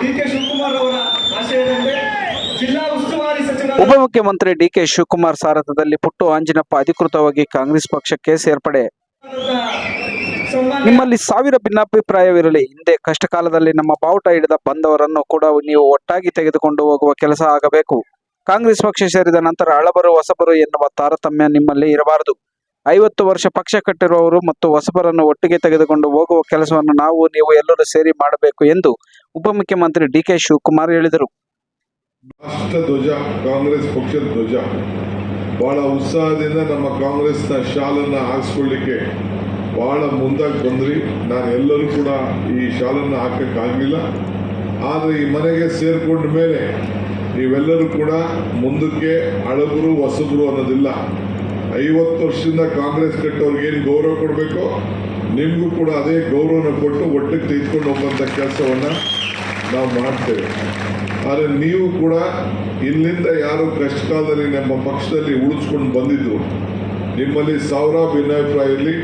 D ಅವರ ಉಪಮುಖ್ಯಮಂತ್ರಿ DK Shivakumar ಪುಟ್ಟು ಆಂಜಿನಪ್ಪ ಅಧಿಕೃತವಾಗಿ ಕಾಂಗ್ರೆಸ್ ಪಕ್ಷಕ್ಕೆ ಸೇರ್ಪಡೆ. ನಿಮ್ಮಲ್ಲಿ ಸಾವಿರ ಭಿನ್ನಾಭಿಪ್ರಾಯವಿರಲಿ. ಹಿಂದೆ ಕಷ್ಟ ಕಾಲದಲ್ಲಿ ನಮ್ಮ ಬಾವುಟ ಹಿಡಿದ ಬಂದವರನ್ನು ಕೂಡ ನೀವು ಒಟ್ಟಾಗಿ ತೆಗೆದುಕೊಂಡು ಹೋಗುವ ಕೆಲಸ ಆಗಬೇಕು. ಕಾಂಗ್ರೆಸ್ ಪಕ್ಷ ಸೇರಿದ ನಂತರ ಹಳಬರು ಹೊಸಬರು ಎನ್ನುವ ತಾರತಮ್ಯ ನಿಮ್ಮಲ್ಲಿ ಇರಬಾರದು. ಐವತ್ತು ವರ್ಷ ಪಕ್ಷ ಕಟ್ಟಿರುವವರು ಮತ್ತು ಹೊಸಬರನ್ನು ಒಟ್ಟಿಗೆ ತೆಗೆದುಕೊಂಡು ಹೋಗುವ ಕೆಲಸವನ್ನು ನಾವು ನೀವು ಎಲ್ಲರೂ ಸೇರಿ ಮಾಡಬೇಕು ಎಂದು ಉಪಮುಖ್ಯಮಂತ್ರಿ ಡಿಕೆ ಶಿವಕುಮಾರ್ ಹೇಳಿದರು. ರಾಷ್ಟ್ರ ಧ್ವಜ ಕಾಂಗ್ರೆಸ್ ಪಕ್ಷದ ಧ್ವಜ. ಬಹಳ ಉತ್ಸಾಹದಿಂದ ನಮ್ಮ ಕಾಂಗ್ರೆಸ್ನ ಶಾಲನ್ನು ಹಾಕಿಸ್ಕೊಳ್ಳಿಕ್ಕೆ ಬಹಳ ಮುಂದಾಗಿ ಬಂದ್ರಿ. ನಾನು ಎಲ್ಲರೂ ಕೂಡ ಈ ಶಾಲನ್ನು ಹಾಕಕ್ಕಾಗಲಿಲ್ಲ ಆದರೆ ಈ ಮನೆಗೆ ಸೇರಿಕೊಂಡ ಮೇಲೆ ನೀವೆಲ್ಲರೂ ಕೂಡ ಮುಂದಕ್ಕೆ ಹಳಬರು ಹೊಸಬರು ಅನ್ನೋದಿಲ್ಲ. ಐವತ್ತು ವರ್ಷದಿಂದ ಕಾಂಗ್ರೆಸ್ ಕಟ್ಟೋರ್ಗೆ ಏನು ಗೌರವ ಕೊಡಬೇಕು, ನಿಮಗೂ ಕೂಡ ಅದೇ ಗೌರವನ ಕೊಟ್ಟು ಒಟ್ಟಿಗೆ ತೆಗೆದುಕೊಂಡು ಹೋಗುವಂಥ ಕೆಲಸವನ್ನು ನಾವು ಮಾಡ್ತೇವೆ. ಆದರೆ ನೀವು ಕೂಡ ಇಲ್ಲಿಂದ ಯಾರು ಕಷ್ಟ ಕಾಲದಲ್ಲಿ ನಮ್ಮ ಪಕ್ಷದಲ್ಲಿ ಉಳಿಸ್ಕೊಂಡು ಬಂದಿದ್ರು. ನಿಮ್ಮಲ್ಲಿ ಸಾವಿರ ಭಿನ್ನಾಭಿಪ್ರಾಯ ಇರಲಿ.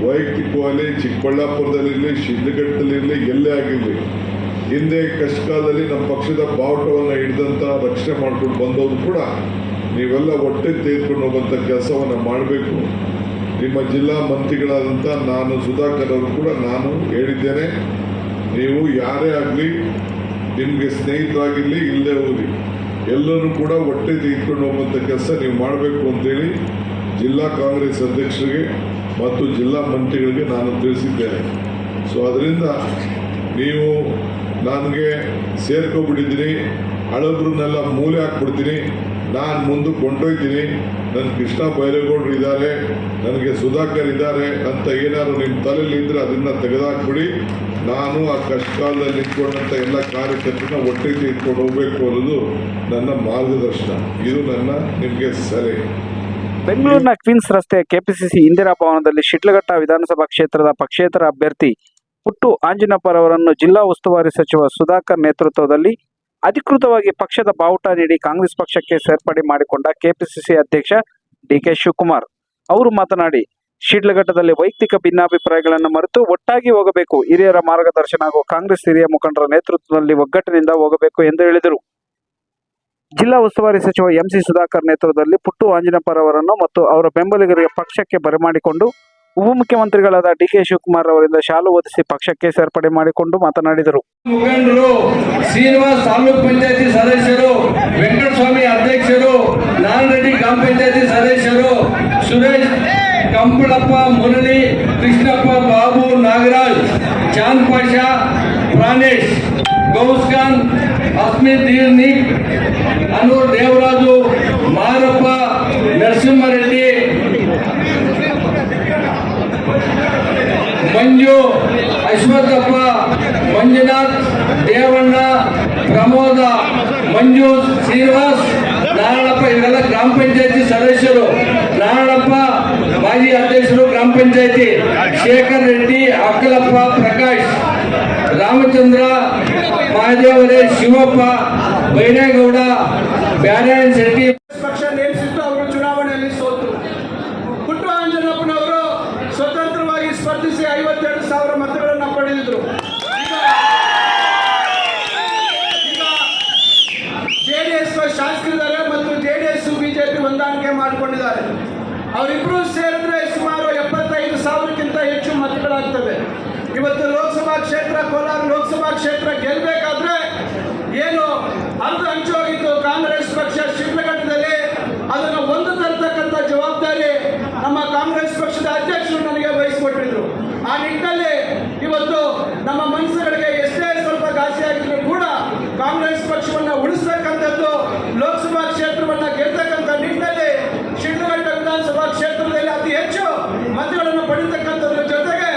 ವೈಯಕ್ತಿಕವಾಗಿ ಚಿಕ್ಕಬಳ್ಳಾಪುರದಲ್ಲಿರಲಿ, ಶಿಡ್ಲಘಟ್ಟದಲ್ಲಿರಲಿ, ಎಲ್ಲೇ ಆಗಿರಲಿ, ಹಿಂದೆ ಕಷ್ಟಕಾಲದಲ್ಲಿ ನಮ್ಮ ಪಕ್ಷದ ಬಾವುಟವನ್ನು ಹಿಡಿದಂಥ ರಕ್ಷಣೆ ಮಾಡ್ಕೊಂಡು ಬಂದವರು ಕೂಡ ನೀವೆಲ್ಲ ಒಟ್ಟೆ ತೆಗೆದುಕೊಂಡು ಹೋಗುವಂಥ ಕೆಲಸವನ್ನು ಮಾಡಬೇಕು. ನಿಮ್ಮ ಜಿಲ್ಲಾ ಮಂತ್ರಿಗಳಾದಂಥ ನಾನು ಸುಧಾಕರ್ ಅವರು ಕೂಡ ನಾನು ಹೇಳಿದ್ದೇನೆ, ನೀವು ಯಾರೇ ಆಗಲಿ, ನಿಮಗೆ ಸ್ನೇಹಿತರಾಗಿರಲಿ ಇಲ್ಲದೆ ಹೋಗಿ ಎಲ್ಲರೂ ಕೂಡ ಒಟ್ಟೆ ತೆಗೆದುಕೊಂಡು ಹೋಗುವಂಥ ಕೆಲಸ ನೀವು ಮಾಡಬೇಕು ಅಂತೇಳಿ ಜಿಲ್ಲಾ ಕಾಂಗ್ರೆಸ್ ಅಧ್ಯಕ್ಷರಿಗೆ ಮತ್ತು ಜಿಲ್ಲಾ ಮಂತ್ರಿಗಳಿಗೆ ನಾನು ತಿಳಿಸಿದ್ದೇನೆ. ಸೊ ಅದರಿಂದ ನೀವು ನನಗೆ ಸೇರ್ಕೊಬಿಟ್ಟಿದ್ದೀನಿ, ಹಳಬ್ರನ್ನೆಲ್ಲ ಮೂಲೆ ಹಾಕ್ಬಿಡ್ತೀನಿ, ನಾನು ಮುಂದೆ ಕೊಂಡೊಯ್ತೀನಿ. ನನ್ನ ಕೃಷ್ಣ ಬೈರೇಗೌಡರು ಇದ್ದಾರೆ, ನನಗೆ ಸುಧಾಕರ್ ಇದ್ದಾರೆ, ಅಂತ ಏನಾದರೂ ನಿಮ್ಮ ತಲೆಯಲ್ಲಿ ಇದ್ದರೆ ಅದನ್ನು ತೆಗೆದಾಕ್ಬಿಡಿ. ನಾನು ಆ ಕಷ್ಟ ಕಾಲದಲ್ಲಿ ನಿಂತ್ಕೊಂಡಂಥ ಎಲ್ಲ ಕಾರ್ಯಕರ್ತರನ್ನ ಒಟ್ಟಿಗೆ ಇಟ್ಕೊಂಡು ಹೋಗಬೇಕು ಅನ್ನೋದು ನನ್ನ ಮಾರ್ಗದರ್ಶನ. ಇದು ನನ್ನ ನಿಮಗೆ ಸಲಹೆ. ಬೆಂಗಳೂರಿನ ಕ್ವೀನ್ಸ್ ರಸ್ತೆಯ ಕೆಪಿಸಿಸಿ ಇಂದಿರಾ ಭವನದಲ್ಲಿ ಶಿಡ್ಲಘಟ್ಟ ವಿಧಾನಸಭಾ ಕ್ಷೇತ್ರದ ಪಕ್ಷೇತರ ಅಭ್ಯರ್ಥಿ ಪುಟ್ಟು ಆಂಜಿನಪ್ಪರವರನ್ನು ಜಿಲ್ಲಾ ಉಸ್ತುವಾರಿ ಸಚಿವ ಸುಧಾಕರ್ ನೇತೃತ್ವದಲ್ಲಿ ಅಧಿಕೃತವಾಗಿ ಪಕ್ಷದ ಬಾವುಟ ನೀಡಿ ಕಾಂಗ್ರೆಸ್ ಪಕ್ಷಕ್ಕೆ ಸೇರ್ಪಡೆ ಮಾಡಿಕೊಂಡ ಕೆಪಿಸಿಸಿ ಅಧ್ಯಕ್ಷ ಡಿಕೆ ಶಿವಕುಮಾರ್. ಅವರು ಮಾತನಾಡಿ, ಶಿಡ್ಲಘಟ್ಟದಲ್ಲಿ ವೈಯಕ್ತಿಕ ಭಿನ್ನಾಭಿಪ್ರಾಯಗಳನ್ನು ಮರೆತು ಒಟ್ಟಾಗಿ ಹೋಗಬೇಕು, ಹಿರಿಯರ ಮಾರ್ಗದರ್ಶನ ಹಾಗೂ ಕಾಂಗ್ರೆಸ್ ಹಿರಿಯ ಮುಖಂಡರ ನೇತೃತ್ವದಲ್ಲಿ ಒಗ್ಗಟ್ಟಿನಿಂದ ಹೋಗಬೇಕು ಎಂದು ಹೇಳಿದರು. ಜಿಲ್ಲಾ ಉಸ್ತುವಾರಿ ಸಚಿವ ಎಂಸಿ ಸುಧಾಕರ್ ನೇತೃತ್ವದಲ್ಲಿ ಪುಟ್ಟು ಆಂಜನಪ್ಪರವರನ್ನು ಮತ್ತು ಅವರ ಬೆಂಬಲಿಗರಿಗೆ ಪಕ್ಷಕ್ಕೆ ಬರಮಾಡಿಕೊಂಡು ಉಪಮುಖ್ಯಮಂತ್ರಿಗಳಾದ ಡಿಕೆ ಶಿವಕುಮಾರ್ ಅವರಿಂದ ಶಾಲು ಓದಿಸಿ ಪಕ್ಷಕ್ಕೆ ಸೇರ್ಪಡೆ ಮಾಡಿಕೊಂಡು ಮಾತನಾಡಿದರು. ಮುಖಂಡರು, ಶ್ರೀನಿವಾಸ್ ತಾಲೂಕ್ ಪಂಚಾಯತಿ ಸದಸ್ಯರು, ವೆಂಕಟಸ್ವಾಮಿ ಅಧ್ಯಕ್ಷರು ನಾನರೆಡ್ಡಿ ಗ್ರಾಮ ಪಂಚಾಯತಿ ಸದಸ್ಯರು, ಸುರೇಶ್ ಕಂಪಳಪ್ಪ, ಮುರಳಿ, ಕೃಷ್ಣಪ್ಪ, ಬಾಬು ನಾಗರಾಜ್ ಚಾಂದ್ ಪಾಷಾ, ಪ್ರಾಣೇಶ್ గౌస్ఖాన్ అస్మిత్ దీర్నిక్ అనూర్ దేవరాజు మారప్ప నరసింహారెడ్డి మంజు అశ్వత్థప్ప మంజునాథ్ దేవన్న ప్రమోద మంజు శ్రీనివాస్ నారాయణప్ప ఇవాళ గ్రామ పంచాయతీ సదస్యులు నారాయణప్ప మాజీ అధ్యక్షుడు గ్రామ పంచాయతీ. శేఖర్ రెడ్డి అక్కలప్ప ప్రకాష్. ರಾಮಚಂದ್ರ ಮಹಾದೇವರೇ ಶಿವಪ್ಪ, ಬೈರೇಗೌಡ ಬ್ಯಾರಾಯಣ್ ಶೆಟ್ಟಿ. ಪಕ್ಷ ನೇಮಿಸಿತ್ತು ಅವರು ಚುನಾವಣೆಯಲ್ಲಿ ಸೋತರು ಪುಟ್ಟ ಆಂಜನಪ್ಪನವರು ಸ್ವತಂತ್ರವಾಗಿ ಸ್ಪರ್ಧಿಸಿ ಐವತ್ತೆರಡು ಸಾವಿರ ಮತಗಳನ್ನು ಪಡೆದಿದ್ರು. ಜೆಡಿಎಸ್ ಶಾಸಕರಿದ್ದಾರೆ ಮತ್ತು ಜೆಡಿಎಸ್ ಬಿಜೆಪಿ ಹೊಂದಾಣಿಕೆ ಮಾಡಿಕೊಂಡಿದ್ದಾರೆ. ಅವರಿಬ್ಬರು ಸೇರಿದ್ರೆ ಸುಮಾರು ಎಪ್ಪತ್ತೈದು ಸಾವಿರಕ್ಕಿಂತ ಹೆಚ್ಚು ಮತಗಳಾಗ್ತವೆ. ಇವತ್ತು ಲೋಕಸಭಾ ಕ್ಷೇತ್ರ ಕೋಲಾರ ಲೋಕಸಭಾ ಕ್ಷೇತ್ರ ಗೆಲ್ಲಬೇಕಾದ್ರೆ ಏನು ಹಂಚು ಹೋಗಿತ್ತು ಕಾಂಗ್ರೆಸ್ ಪಕ್ಷ ಶಿಡ್ಲಘಟ್ಟದಲ್ಲಿ ಅದನ್ನು ಒಂದು ತರ್ತಕ್ಕಂಥ ಜವಾಬ್ದಾರಿ ನಮ್ಮ ಕಾಂಗ್ರೆಸ್ ಪಕ್ಷದ ಅಧ್ಯಕ್ಷರು ನನಗೆ ವಹಿಸಿಕೊಟ್ಟಿದ್ರು. ಆ ನಿಟ್ಟಿನಲ್ಲಿ ಇವತ್ತು ನಮ್ಮ ಮನಸ್ಸುಗಳಿಗೆ ಎಷ್ಟೇ ಸ್ವಲ್ಪ ಘಾಸಿಯಾಗಿದ್ರು ಕೂಡ ಕಾಂಗ್ರೆಸ್ ಪಕ್ಷವನ್ನು ಉಳಿಸ್ತಕ್ಕಂಥದ್ದು ಲೋಕಸಭಾ ಕ್ಷೇತ್ರವನ್ನು ಗೆಲ್ತಕ್ಕಂಥ ನಿಟ್ಟಿನಲ್ಲಿ ಶಿಡ್ಲಘಟ್ಟ ವಿಧಾನಸಭಾ ಕ್ಷೇತ್ರದಲ್ಲಿ ಅತಿ ಹೆಚ್ಚು ಮತಗಳನ್ನು ಪಡಿತಕ್ಕಂಥದ್ರ ಜೊತೆಗೆ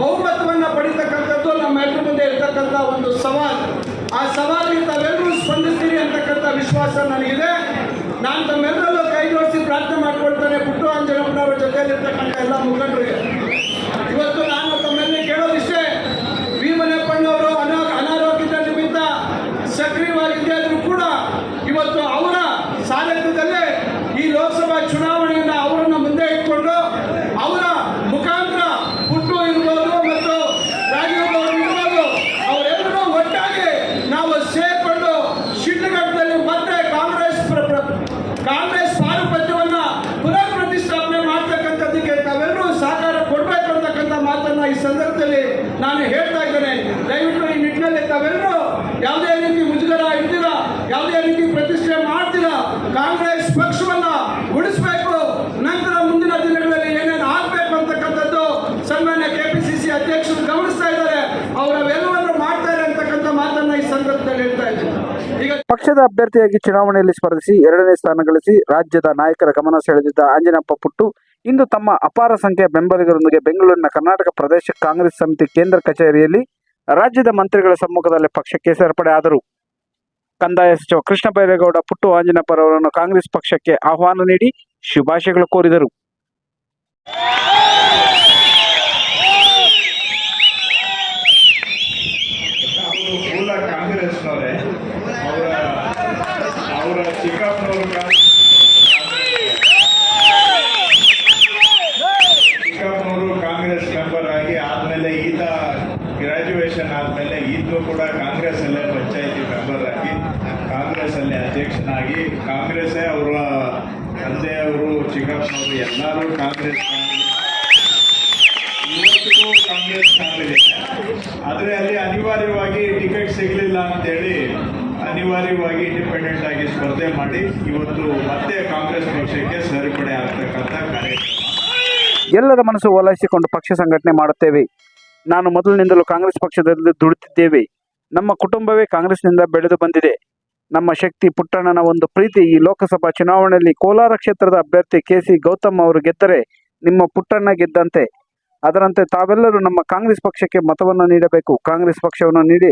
ಬಹುಮತವನ್ನು ಪಡಿತಕ್ಕಂಥದ್ದು ನಮ್ಮೆಲ್ಲರ ಮುಂದೆ ಇರ್ತಕ್ಕಂಥ ಒಂದು ಸವಾಲು ಆ ಸವಾಲಿಗೆ ತಾವೆಲ್ಲರೂ ಸ್ಪಂದಿಸ್ತೀರಿ ಅಂತಕ್ಕಂಥ ವಿಶ್ವಾಸ ನನಗಿದೆ. ನಾನು ತಮ್ಮೆಲ್ಲರಲ್ಲೂ ಕೈ ಜೋಡಿಸಿ ಪ್ರಾರ್ಥನೆ ಮಾಡಿಕೊಳ್ತೇನೆ. ಪುಟ್ಟು ಅಂಜನಪ್ಪನವರ ಜೊತೆಯಲ್ಲಿರ್ತಕ್ಕಂಥ ಎಲ್ಲ ಮುಖಂಡರಿಗೆ. ಯಾವುದೇ ರೀತಿ ಮುಜುಗರ ಇಲ್ದಿರ ಯಾವುದೇ ರೀತಿ ಪ್ರತಿಷ್ಠೆ ಮಾಡ್ತೀರಾ? ಕಾಂಗ್ರೆಸ್ ಪಕ್ಷವನ್ನ ಉಳಿಸ್ಬೇಕು ನಂತರ ಮುಂದಿನ ದಿನಗಳಲ್ಲಿ ಏನೇನು ಆಗ್ಬೇಕು ಅಂತಕ್ಕಂಥದ್ದು ಸನ್ಮಾನ್ಯ ಕೆಪಿಸಿಸಿ ಅಧ್ಯಕ್ಷರು ಗಮನಿಸ್ತಾ ಇದ್ದಾರೆ. ಅವರವೆಲ್ಲವನ್ನು ಮಾಡ್ತಾರೆ ಅಂತಕ್ಕಂಥ ಮಾತನ್ನ ಈ ಸಂದರ್ಭದಲ್ಲಿ ಹೇಳ್ತಾ ಇದ್ದೀನಿ. ಪಕ್ಷದ ಅಭ್ಯರ್ಥಿಯಾಗಿ ಚುನಾವಣೆಯಲ್ಲಿ ಸ್ಪರ್ಧಿಸಿ ಎರಡನೇ ಸ್ಥಾನ ಗಳಿಸಿ ರಾಜ್ಯದ ನಾಯಕರ ಗಮನ ಸೆಳೆದಿದ್ದ ಆಂಜನಪ್ಪ ಪುಟ್ಟು, ಇಂದು ತಮ್ಮ ಅಪಾರ ಸಂಖ್ಯೆಯ ಬೆಂಬಲಿಗರೊಂದಿಗೆ ಬೆಂಗಳೂರಿನ ಕರ್ನಾಟಕ ಪ್ರದೇಶ ಕಾಂಗ್ರೆಸ್ ಸಮಿತಿ ಕೇಂದ್ರ ಕಚೇರಿಯಲ್ಲಿ ರಾಜ್ಯದ ಮಂತ್ರಿಗಳ ಸಮ್ಮುಖದಲ್ಲಿ ಪಕ್ಷಕ್ಕೆ ಸೇರ್ಪಡೆ ಆದರು ಕಂದಾಯ ಸಚಿವ ಕೃಷ್ಣ ಬೈರೇಗೌಡ ಪುಟ್ಟು ಕಾಂಗ್ರೆಸ್ ಪಕ್ಷಕ್ಕೆ ಆಹ್ವಾನ ನೀಡಿ ಶುಭಾಶಯಗಳು ಕೋರಿದರು ಅವರು ಮೂಲ ಕಾಂಗ್ರೆಸ್ನವರೇ ಅವರ ಅವರ ಚಿಕ್ಕಪ್ಪನವರು ಕಾ- ಚಿಕ್ಕಪ್ಪನವರು ಕಾಂಗ್ರೆಸ್ ಮೆಂಬರ್ ಆಗಿ ಆದಮೇಲೆ ಈತ ಗ್ರಾಜ್ಯುಯೇಷನ್ ಆದಮೇಲೆ ಈತನು ಅಲ್ಲೇ ಪಂಚಾಯಿತಿ ಮೆಂಬರ್ ಆಗಿ, ಕಾಂಗ್ರೆಸ್ಸಲ್ಲೇ ಅಧ್ಯಕ್ಷನಾಗಿ, ಕಾಂಗ್ರೆಸ್ಸೇ ಅವರ ತಂದೆಯವರು ಚಿಕ್ಕಪ್ಪನವರು ಎಲ್ಲರೂ ಕಾಂಗ್ರೆಸ್ ಇವತ್ತಿಗೂ ಕಾಂಗ್ರೆಸ್ ಕಾಂಗ್ರೆಸ್ ಆದರೆ ಅಲ್ಲಿ ಅನಿವಾರ್ಯವಾಗಿ ಟಿಕೆಟ್ ಸಿಗಲಿಲ್ಲ ಅಂತೇಳಿ ಅನಿವಾರ್ಯವಾಗಿ ಇಂಡಿಪೆಂಡೆಂಟ್ ಆಗಿ ಸ್ಪರ್ಧೆ ಮಾಡಿ, ಇವತ್ತು ಮತ್ತೆ ಕಾಂಗ್ರೆಸ್ ಪಕ್ಷಕ್ಕೆ ಸೇರ್ಪಡೆ ಆಗ್ತಕ್ಕಂಥ ಎಲ್ಲರ ಮನಸ್ಸು ಓಲೈಸಿಕೊಂಡು ಪಕ್ಷ ಸಂಘಟನೆ ಮಾಡುತ್ತೇವೆ. ನಾನು ಮೊದಲಿನಿಂದಲೂ ಕಾಂಗ್ರೆಸ್ ಪಕ್ಷದಲ್ಲಿ ದುಡಿತಿದ್ದೇವೆ. ನಮ್ಮ ಕುಟುಂಬವೇ ಕಾಂಗ್ರೆಸ್ನಿಂದ ಬೆಳೆದು ಬಂದಿದೆ. ನಮ್ಮ ಶಕ್ತಿ ಪುಟ್ಟಣ್ಣನ ಒಂದು ಪ್ರೀತಿ ಈ ಲೋಕಸಭಾ ಚುನಾವಣೆಯಲ್ಲಿ ಕೋಲಾರ ಕ್ಷೇತ್ರದ ಅಭ್ಯರ್ಥಿ ಕೆ ಸಿ ಗೌತಮ್ ಅವರು ಗೆದ್ದರೆ ನಿಮ್ಮ ಪುಟ್ಟಣ್ಣ ಗೆದ್ದಂತೆ. ಅದರಂತೆ ತಾವೆಲ್ಲರೂ ನಮ್ಮ ಕಾಂಗ್ರೆಸ್ ಪಕ್ಷಕ್ಕೆ ಮತವನ್ನು ನೀಡಬೇಕು. ಕಾಂಗ್ರೆಸ್ ಪಕ್ಷವನ್ನು ನೀಡಿ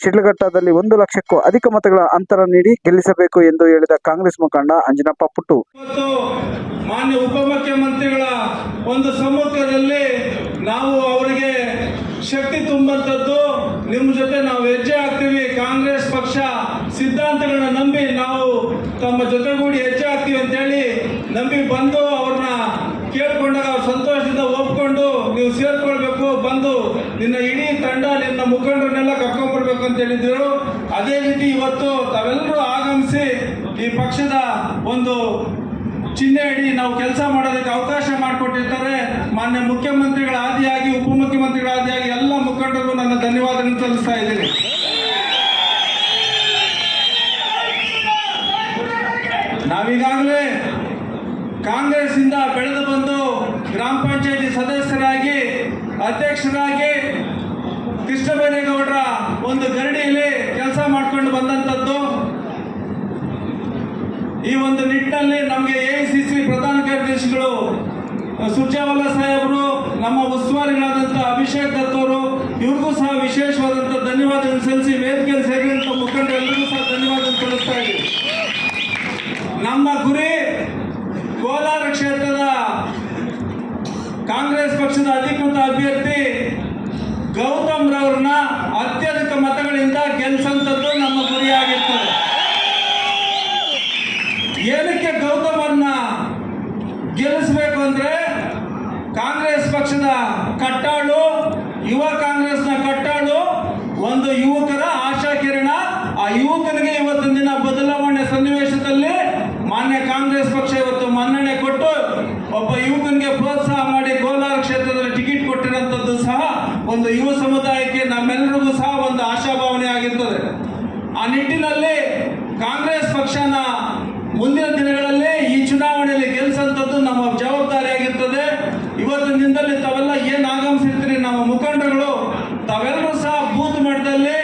ಶಿಡ್ಲಘಟ್ಟದಲ್ಲಿ ಒಂದು ಲಕ್ಷಕ್ಕೂ ಅಧಿಕ ಮತಗಳ ಅಂತರ ನೀಡಿ ಗೆಲ್ಲಿಸಬೇಕು ಎಂದು ಹೇಳಿದ ಕಾಂಗ್ರೆಸ್ ಮುಖಂಡ ಅಂಜನಪ್ಪ ಪುಟ್ಟು. ಮಾನ್ಯ ಉಪಮುಖ್ಯಮಂತ್ರಿಗಳ ಒಂದು ಸಮ್ಮುಖದಲ್ಲಿ ನಾವು ಅವರಿಗೆ ಶಕ್ತಿ ತುಂಬಂತದ್ದು ನಿಮ್ಮ ಜೊತೆ ನಾವು ಹೆಜ್ಜೆ ಹಾಕ್ತೀವಿ. ಕಾಂಗ್ರೆಸ್ ಪಕ್ಷ ಸಿದ್ಧಾಂತಗಳನ್ನ ನಂಬಿ ನಾವು ತಮ್ಮ ಜೊತೆಗೂಡಿ ಹೆಜ್ಜೆ ಹಾಕ್ತೀವಿ ಅಂತೇಳಿ ನಂಬಿ ಬಂದು ಅವ್ರನ್ನ ಕೇಳ್ಕೊಂಡಾಗ ಅವ್ರು ಸಂತೋಷದಿಂದ ಒಪ್ಕೊಂಡು ನೀವು ಸೇರ್ಕೊಳ್ಬೇಕು, ಬಂದು ನಿನ್ನ ಇಡೀ ತಂಡ ನಿನ್ನ ಮುಖಂಡರನ್ನೆಲ್ಲ ಕರ್ಕೊಂಡ್ಬರ್ಬೇಕು ಅಂತ ಹೇಳಿದ್ರು. ಅದೇ ರೀತಿ ಇವತ್ತು ತಾವೆಲ್ಲರೂ ಆಗಮಿಸಿ ಈ ಪಕ್ಷದ ಒಂದು ಚಿಹ್ನೆ ಅಡಿ ನಾವು ಕೆಲಸ ಮಾಡೋದಕ್ಕೆ ಅವಕಾಶ ಮಾಡಿಕೊಟ್ಟಿರ್ತಾರೆ. ಮಾನ್ಯ ಮುಖ್ಯಮಂತ್ರಿಗಳ ಆದಿಯಾಗಿ ಉಪಮುಖ್ಯಮಂತ್ರಿಗಳ ಆದಿಯಾಗಿ ಎಲ್ಲ ಮುಖಂಡರು ನನ್ನ ಧನ್ಯವಾದಗಳನ್ನು ಸಲ್ಲಿಸ್ತಾ ಇದ್ದೀನಿ. ನಾವೀಗಾಗಲೇ ಕಾಂಗ್ರೆಸ್ ಇಂದ ಬೆಳೆದು ಬಂದು ಗ್ರಾಮ ಪಂಚಾಯತಿ ಸದಸ್ಯರಾಗಿ, ಅಧ್ಯಕ್ಷರಾಗಿ ಕೃಷ್ಣಬೈರೇಗೌಡರ ಒಂದು ಗರಡಿಯಲ್ಲಿ ಕೆಲಸ ಮಾಡ್ಕೊಂಡು ಬಂದಂಥದ್ದು. ಈ ಒಂದು ನಿಟ್ಟಿನಲ್ಲಿ ನಮಗೆ ಕಾರ್ಯದರ್ಶಿಗಳು ಸುರ್ಜೇವಾಲ ಸಾಹೇಬರು, ನಮ್ಮ ಉಸ್ತುವಾರಿಗಳಾದಂಥ ಅಭಿಷೇಕ್ ದತ್ ಅವರು, ಇವ್ರಿಗೂ ಸಹ ವಿಶೇಷವಾದಂಥ ಧನ್ಯವಾದ ಸಲ್ಲಿಸಿ ವೇದಿಕೆಯಲ್ಲಿ ಸೇರಿದಂಥ ಮುಖಂಡರೆಲ್ಲರಿಗೂ ಸಹ ಧನ್ಯವಾದ ಸಲ್ಲಿಸ್ತಾ ಇದ್ದೀವಿ. ನಮ್ಮ ಗುರಿ ಕೋಲಾರ ಕ್ಷೇತ್ರದ ಕಾಂಗ್ರೆಸ್ ಪಕ್ಷದ ಅಧಿಕೃತ ಅಭ್ಯರ್ಥಿ ಗೌತಮ್ ರವ್ರನ್ನ ಅತ್ಯಧಿಕ ಮತಗಳಿಂದ ಗೆಲ್ಸಂಥದ್ದು ನಮ್ಮ ಗುರಿಯಾಗಿರ್ತದೆ ಏನಕ್ಕೆ ಗೌತಮನ್ನ ಗೆಲ್ಲಿಸಬೇಕು ಅಂದ್ರೆ ಕಾಂಗ್ರೆಸ್ ಪಕ್ಷದ ಕಟ್ಟಾಳು ಯುವ ಕಾಂಗ್ರೆಸ್ನ ಕಟ್ಟಾಳು ಒಂದು ಯುವಕರ ಆಶಾ ಕಿರಣ ಆ ಯುವಕನಿಗೆ ಇವತ್ತಿನ ದಿನ ಬದಲಾವಣೆ ಸನ್ನಿವೇಶದಲ್ಲಿ ಮಾನ್ಯ ಕಾಂಗ್ರೆಸ್ ಪಕ್ಷ ಇವತ್ತು ಮನ್ನಣೆ ಕೊಟ್ಟು ಒಬ್ಬ ಯುವಕನಿಗೆ ಪ್ರೋತ್ಸಾಹ ಮಾಡಿ ಕೋಲಾರ ಕ್ಷೇತ್ರದಲ್ಲಿ ಟಿಕೆಟ್ ಕೊಟ್ಟಿರೋಂಥದ್ದು ಸಹ ಒಂದು ಯುವ ಸಮುದಾಯಕ್ಕೆ ಒಂದು ಆಶಾಭಾವನೆ ಆಗಿರ್ತದೆ. ಆ ನಿಟ್ಟಿನಲ್ಲಿ ಕಾಂಗ್ರೆಸ್ ಪಕ್ಷನ ಮುಂದಿನ ದಿನಗಳಲ್ಲಿ ಈ ಚುನಾವಣೆಯಲ್ಲಿ ಗೆಲ್ಲಿಸಂಥದ್ದು ನಮ್ಮ ಜವಾಬ್ದಾರಿಯಾಗಿರ್ತದೆ ಇವತ್ತಿನ ದಿನದಲ್ಲಿ ತಾವೆಲ್ಲ ಏನು ಆಗಮಿಸಿರ್ತೀರಿ ನಮ್ಮ ಮುಖಂಡರುಗಳು ತಾವೆಲ್ಲರೂ ಸಹ ಬೂತ್ ಮಟ್ಟದಲ್ಲಿ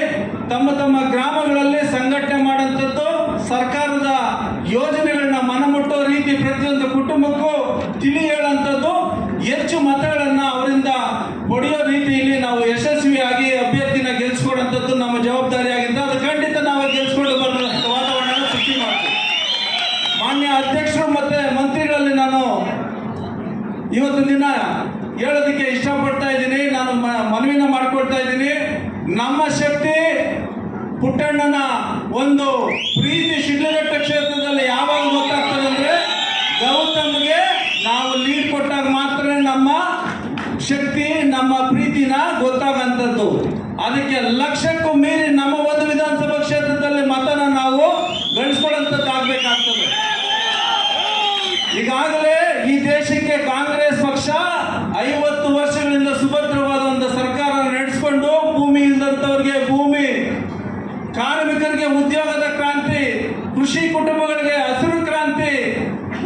ತಮ್ಮ ತಮ್ಮ ಗ್ರಾಮಗಳಲ್ಲಿ ಸಂಘಟನೆ ಮಾಡೋಂಥದ್ದು ಸರ್ಕಾರದ ಯೋಜನೆಗಳನ್ನ ಮನಮುಟ್ಟೋ ರೀತಿ ಪ್ರತಿಯೊಂದು ಕುಟುಂಬಕ್ಕೂ ತಿಳಿ ಹೇಳುವಂಥದ್ದು ಹೆಚ್ಚು ಮತಗಳನ್ನ ಅವರಿಂದ ಪಡೆಯೋ ರೀತಿಯಲ್ಲಿ ನಾವು ಯಶಸ್ವಿಯಾಗಿ ಅಭ್ಯರ್ಥಿನ ಗೆಲ್ಸ್ಕೊಡೋಂಥದ್ದು ನಮ್ಮ ಜವಾಬ್ದಾರಿಯಾಗಿರ್ತದೆ ಅದು ಖಂಡಿತ ನಾವು ಗೆಲ್ಸ್ಕೊಂಡು ಬರೋ ವಾತಾವರಣ ಸೃಷ್ಟಿ ಮಾಡ್ತೀವಿ ಮಾನ್ಯ ಅಧ್ಯಕ್ಷರು ಮತ್ತೆ ಮಂತ್ರಿಗಳಲ್ಲಿ ನಾನು ಇವತ್ತಿನ ದಿನ ಹೇಳೋದಕ್ಕೆ ಇಷ್ಟಪಡ್ತಾ ಇದ್ದೀನಿ ನಾನು ಮ- ಮನವಿನ ಮಾಡ್ಕೊಳ್ತಾ ಇದ್ದೀನಿ ನಮ್ಮ ಶಕ್ತಿ ಪುಟ್ಟಣ್ಣನ ಒಂದು ಪ್ರೀತಿ ಶಿಡ್ಲಘಟ್ಟ ಕ್ಷೇತ್ರದಲ್ಲಿ ಯಾವಾಗ ಗೊತ್ತಾಗ್ತದೆ ಅಂದ್ರೆ ಗೌತಮ್ಗೆ ನಾವು ಲೀಡ್ ಕೊಟ್ಟಾಗ ಮಾತ್ರ ನಮ್ಮ ಶಕ್ತಿ, ನಮ್ಮ ಪ್ರೀತಿನ ಗೊತ್ತಾಗಂಥದ್ದು ಅದಕ್ಕೆ ಲಕ್ಷಕ್ಕೂ ಮೀರಿ ನಮ್ಮ ಒಂದು ವಿಧಾನಸಭಾ ಕ್ಷೇತ್ರದಲ್ಲಿ ಮತನ ನಾವು ಗಳಿಸ್ಕೊಳ್ಳೋಂಥದ್ದು ಆಗ್ಬೇಕಾಗ್ತದೆ ಈಗಾಗಲೇ ಈ ದೇಶಕ್ಕೆ ಕಾಂಗ್ರೆಸ್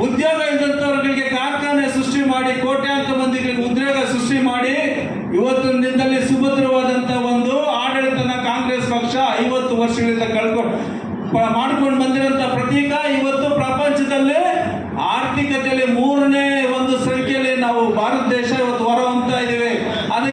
ಉದ್ಯೋಗ ಇದ್ದಂಥವ್ರಿಗೆ ಕಾರ್ಖಾನೆ ಸೃಷ್ಟಿ ಮಾಡಿ ಕೋಟ್ಯಾಂತ ಮಂದಿಗೆ ಉದ್ಯೋಗ ಸೃಷ್ಟಿ ಮಾಡಿ ಇವತ್ತಿನ ದಿನದಲ್ಲಿ ಸುಭದ್ರವಾದಂಥ ಒಂದು ಆಡಳಿತನ ಕಾಂಗ್ರೆಸ್ ಪಕ್ಷ ಐವತ್ತು ವರ್ಷಗಳಿಂದ ಕಳ್ಕೊಂಡು ಮಾಡ್ಕೊಂಡು ಬಂದಿರೋಂಥ ಪ್ರತೀಕ ಇವತ್ತು ಪ್ರಪಂಚದಲ್ಲೇ